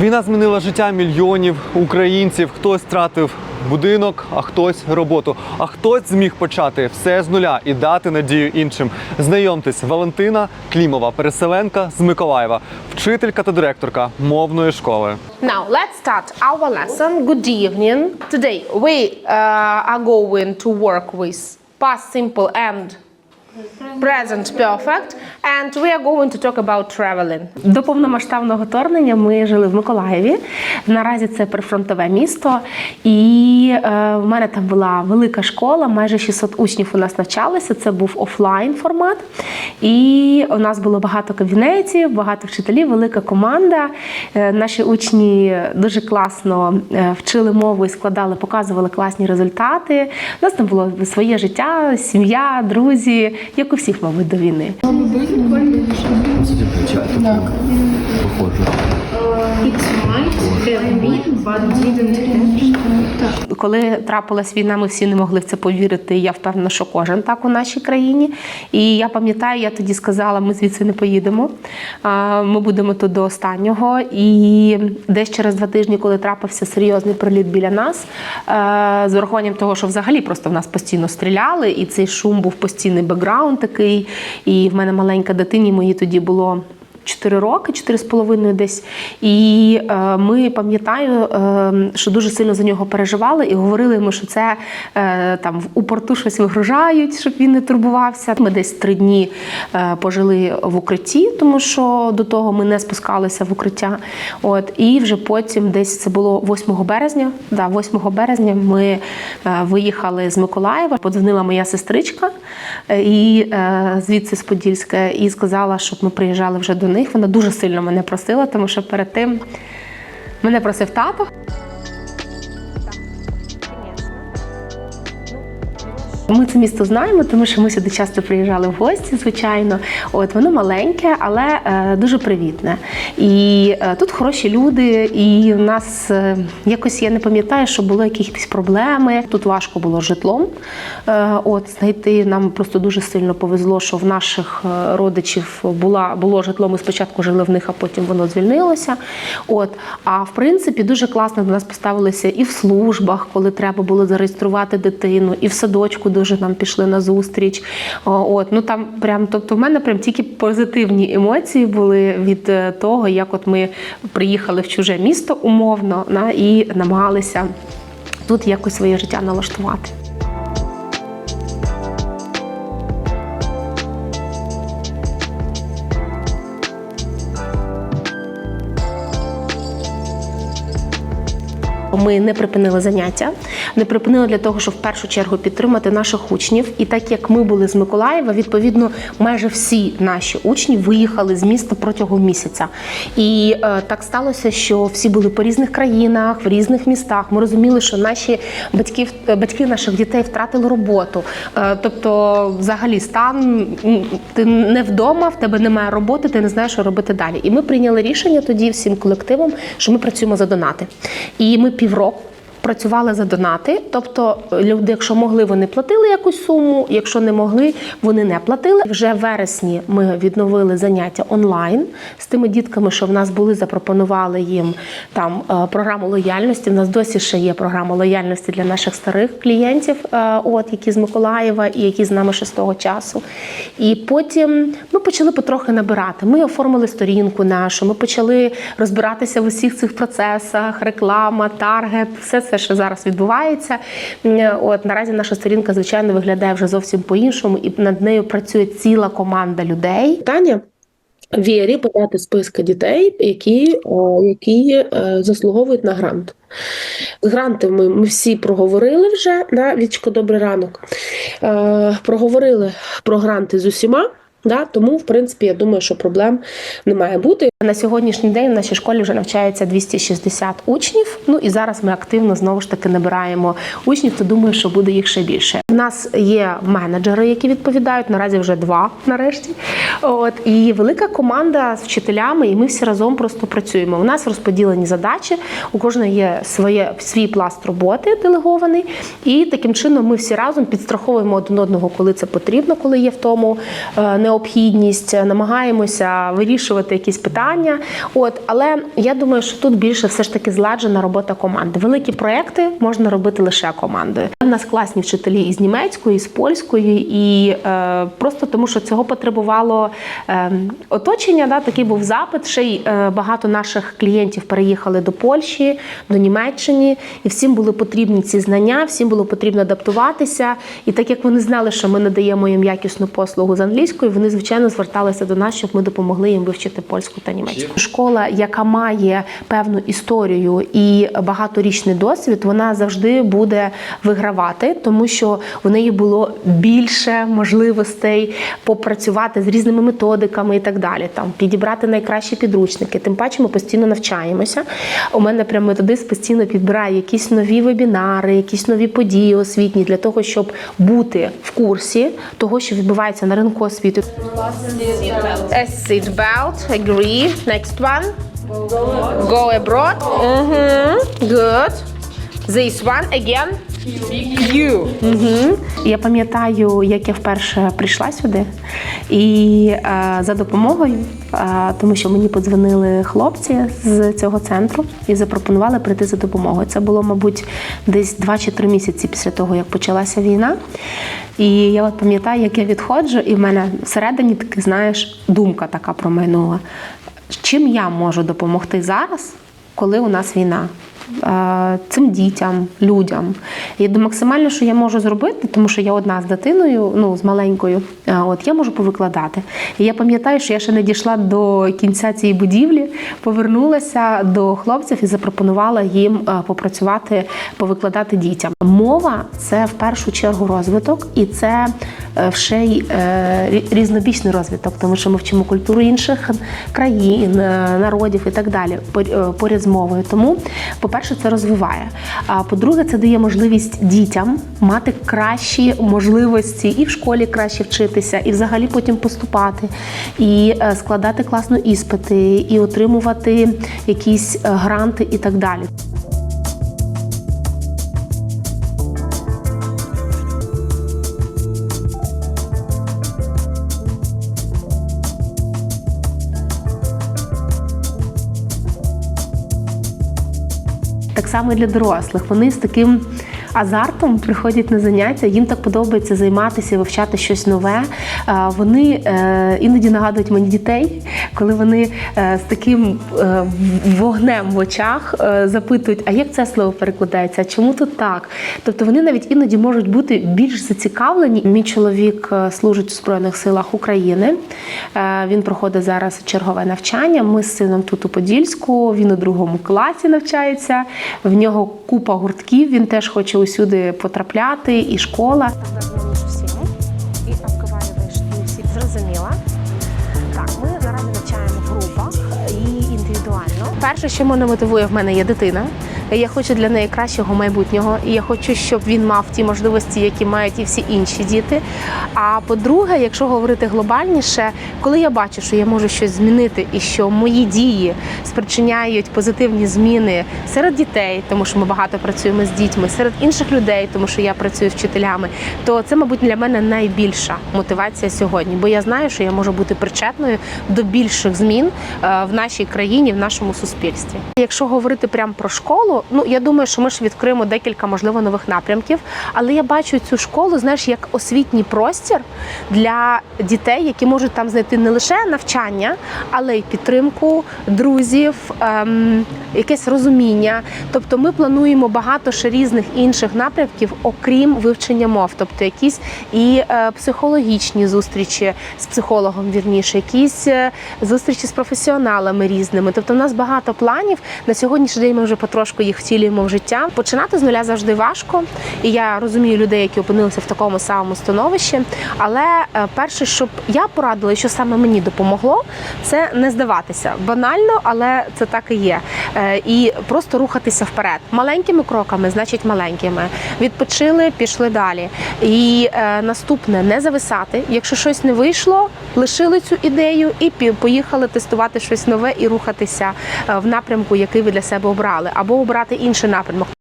Війна змінила життя мільйонів українців. Хтось втратив будинок, а хтось роботу. А хтось зміг почати все з нуля і дати надію іншим. Знайомтесь, Валентина Клімова, переселенка з Миколаєва, вчителька та директорка мовної школи. Now let's start our lesson. Good evening. Today we uh, are going to work with past simple and present perfect, and we are going to talk about traveling. До повномасштабного вторгнення ми жили в Миколаєві. Наразі це прифронтове місто, і е, в мене там була велика школа, майже 600 учнів у нас навчалися. Це був офлайн формат. І у нас було багато кабінетів, багато вчителів, велика команда. Е, Наші учні дуже класно е, вчили мову і складали, показували класні результати. У нас там було своє життя, сім'я, друзі, як у всіх, мабуть, до війни. It might have been, but didn't happen. Коли трапилась війна, ми всі не могли в це повірити. Я впевнена, що кожен так у нашій країні. І я пам'ятаю, я тоді сказала, ми звідси не поїдемо. Ми будемо тут до останнього. І десь через два тижні, коли трапився серйозний приліт біля нас, е, з урахуванням того, що взагалі просто в нас постійно стріляли, і цей шум був постійний бекграунд такий. І в мене маленька дитині моїй тоді було. 4 роки, 4 з половиною десь. І е, ми пам'ятаю, е, що дуже сильно за нього переживали і говорили йому, що це е, там у порту щось вигружають, щоб він не турбувався. Ми десь три дні е, пожили в укритті, тому що до того ми не спускалися в укриття. От і вже потім, десь це було 8 березня. Да, 8 березня ми е, виїхали з Миколаєва. Подзвонила моя сестричка е, і е, звідси з Подільська, і сказала, щоб ми приїжджали вже до них. Вона дуже сильно мене просила, тому що перед тим мене просив тато. Ми це місто знаємо, тому що ми сюди часто приїжджали в гості, звичайно. От воно маленьке, але е, дуже привітне. І е, тут хороші люди, і в нас е, якось я не пам'ятаю, що були якісь проблеми. Тут важко було житлом. От знайти нам просто дуже сильно повезло, що в наших родичів була було житло. Ми спочатку жили в них, а потім воно звільнилося. От а в принципі дуже класно до нас поставилися і в службах, коли треба було зареєструвати дитину, і в садочку дуже нам пішли на зустріч. От ну там прям, тобто, в мене прям тільки позитивні емоції були від е, того, як от ми приїхали в чуже місто умовно на і намагалися тут якось своє життя налаштувати. Ми не припинили заняття, не припинили для того, щоб в першу чергу підтримати наших учнів. І так як ми були з Миколаєва, відповідно, майже всі наші учні виїхали з міста протягом місяця. І е, так сталося, що всі були по різних країнах, в різних містах. Ми розуміли, що наші батьки, батьки наших дітей втратили роботу. Е, тобто, взагалі, стан ти не вдома, в тебе немає роботи, ти не знаєш, що робити далі. І ми прийняли рішення тоді всім колективом, що ми працюємо за донати. І ми півроку. Працювали за донати, тобто люди, якщо могли, вони платили якусь суму. Якщо не могли, вони не платили. Вже в вересні ми відновили заняття онлайн з тими дітками, що в нас були, запропонували їм там е, програму лояльності. В нас досі ще є програма лояльності для наших старих клієнтів, е, от які з Миколаєва і які з нами ще з того часу. І потім ми почали потрохи набирати. Ми оформили сторінку нашу, ми почали розбиратися в усіх цих процесах, реклама, таргет, все це, що зараз відбувається. От наразі наша сторінка, звичайно, виглядає вже зовсім по-іншому, і над нею працює ціла команда людей. Таня. Вірі подати списки дітей, які, які е, заслуговують на грант. З грантами ми всі проговорили вже. Да? Вічко, добрий ранок. Е, проговорили про гранти з усіма. Да, тому, в принципі, я думаю, що проблем не має бути. На сьогоднішній день в нашій школі вже навчається 260 учнів. Ну і зараз ми активно знову ж таки набираємо учнів, то думаю, що буде їх ще більше. У нас є менеджери, які відповідають. Наразі вже два нарешті. От і велика команда з вчителями, і ми всі разом просто працюємо. У нас розподілені задачі, у кожного є своє свій пласт роботи делегований, і таким чином ми всі разом підстраховуємо один одного, коли це потрібно, коли є в тому е, необхідність необхідність, намагаємося вирішувати якісь питання. От, але я думаю, що тут більше все ж таки зладжена робота команди. Великі проекти можна робити лише командою. У нас класні вчителі із німецької, з польської, і е, просто тому, що цього потребувало е, оточення. Да, такий був запит. Ще й е, багато наших клієнтів переїхали до Польщі, до Німеччини, і всім були потрібні ці знання, всім було потрібно адаптуватися. І так як вони знали, що ми надаємо їм якісну послугу з англійської, вони звичайно зверталися до нас, щоб ми допомогли їм вивчити польську та німецьку. Школа, яка має певну історію і багаторічний досвід, вона завжди буде вигравати, тому що в неї було більше можливостей попрацювати з різними методиками і так далі. Там підібрати найкращі підручники. Тим паче ми постійно навчаємося. У мене прям методист постійно підбирає якісь нові вебінари, якісь нові події освітні для того, щоб бути в курсі того, що відбувається на ринку освіти. A seatbelt, agree. Next one. Go abroad. Mm-hmm. Good. This one again. You. Mm-hmm. Я пам'ятаю, як я вперше прийшла сюди, і е, за допомогою, е, тому що мені подзвонили хлопці з цього центру і запропонували прийти за допомогою. Це було, мабуть, десь 2 чи 3 місяці після того, як почалася війна. І я от пам'ятаю, як я відходжу, і в мене всередині таки, знаєш, думка така промайнула. Чим я можу допомогти зараз, коли у нас війна? Е, Цим дітям, людям. І максимально, що я можу зробити, тому що я одна з дитиною, ну з маленькою, е, от я можу повикладати. І я пам'ятаю, що я ще не дійшла до кінця цієї будівлі, повернулася до хлопців і запропонувала їм е, попрацювати, повикладати дітям. Мова це в першу чергу розвиток, і це ще й різнобічний розвиток, тому що ми вчимо культуру інших країн, народів і так далі поряд з мовою. Тому, по-перше, це розвиває. А по-друге, це дає можливість дітям мати кращі можливості і в школі краще вчитися, і взагалі потім поступати, і е, складати класно іспити, і отримувати якісь е, гранти і так далі. Так само і для дорослих. Вони з таким азартом приходять на заняття, їм так подобається займатися, вивчати щось нове. Вони е, іноді нагадують мені дітей, коли вони е, з таким е, вогнем в очах е, запитують, а як це слово перекладається, а чому тут так? Тобто вони навіть іноді можуть бути більш зацікавлені. Мій чоловік служить у Збройних силах України. Він проходить зараз чергове навчання. Ми з сином тут у Подільську. Він у другому класі навчається. В нього купа гуртків. Він теж хоче усюди потрапляти, і школа. Перше, що мене мотивує, в мене є дитина. Я хочу для неї кращого майбутнього, і я хочу, щоб він мав ті можливості, які мають і всі інші діти. А по-друге, якщо говорити глобальніше, коли я бачу, що я можу щось змінити, і що мої дії спричиняють позитивні зміни серед дітей, тому що ми багато працюємо з дітьми, серед інших людей, тому що я працюю з вчителями, то це, мабуть, для мене найбільша мотивація сьогодні, бо я знаю, що я можу бути причетною до більших змін е, в нашій країні, в нашому суспільстві. Якщо говорити прямо про школу, ну я думаю, що ми ж відкриємо декілька можливо нових напрямків, але я бачу цю школу, знаєш, як освітній простір для дітей, які можуть там знайти не лише навчання, але й підтримку друзів, ем, якесь розуміння. Тобто, ми плануємо багато ще різних інших напрямків, окрім вивчення мов, тобто якісь і е, психологічні зустрічі з психологом, вірніше, якісь е, зустрічі з професіоналами різними. Тобто, в нас багато планів. На сьогоднішній день ми вже потрошку їх втілюємо в життя. Починати з нуля завжди важко, і я розумію людей, які опинилися в такому самому становищі. Але е, перше, щоб я порадила, що саме мені допомогло, це не здаватися банально, але це так і є. Е, І просто рухатися вперед. Маленькими кроками, значить маленькими. Відпочили, пішли далі. І е, наступне не зависати. Якщо щось не вийшло, лишили цю ідею і поїхали тестувати щось нове і рухатися в напрямку, який ви для себе обрали, або обрати інший напрямок.